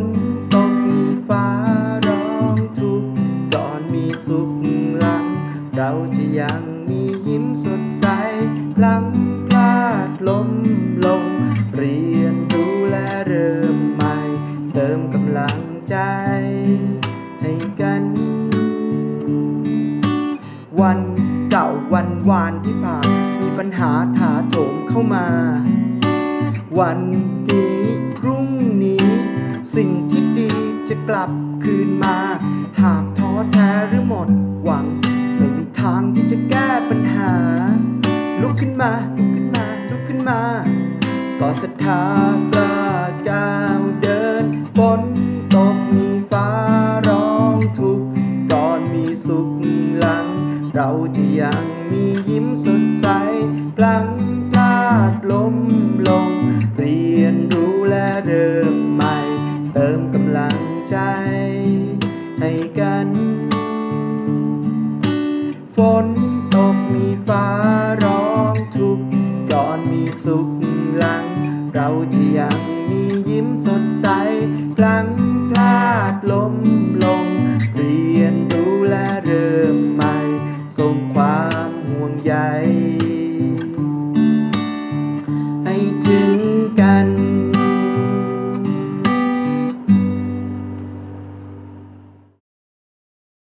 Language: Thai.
นตกมีฟ้าร้องทุกข์ก่อนมีสุขหลัง เราจะยังมียิ้มสดใสพลังพลาดล้มลง เรียนรู้และเริ่มใหม่ เติมกำลังใจให้กัน วันเก่าวันวานที่ผ่านมีปัญหาถาโถมเข้ามา วันนี้พรุ่ สิ่งที่ดีจะกลับคืนมา หากท้อแท้หรือหมดหวัง ไม่มีทางที่จะแก้ปัญหา ลุกขึ้นมาลุกขึ้นมาลุกขึ้นมา ก็ศรัทธากล้าก้าวเดินฝนตกมีฟ้าร้องทุกข์ก่อนมีสุขหลัง เราจะยังมียิ้มสดใสพลังำลังใจให้กัน ฝนตกมีฟ้าร้องทุกข์ก่อนมีสุขหลัง เราจะยังมียิ้มสดใสพลังพลาดล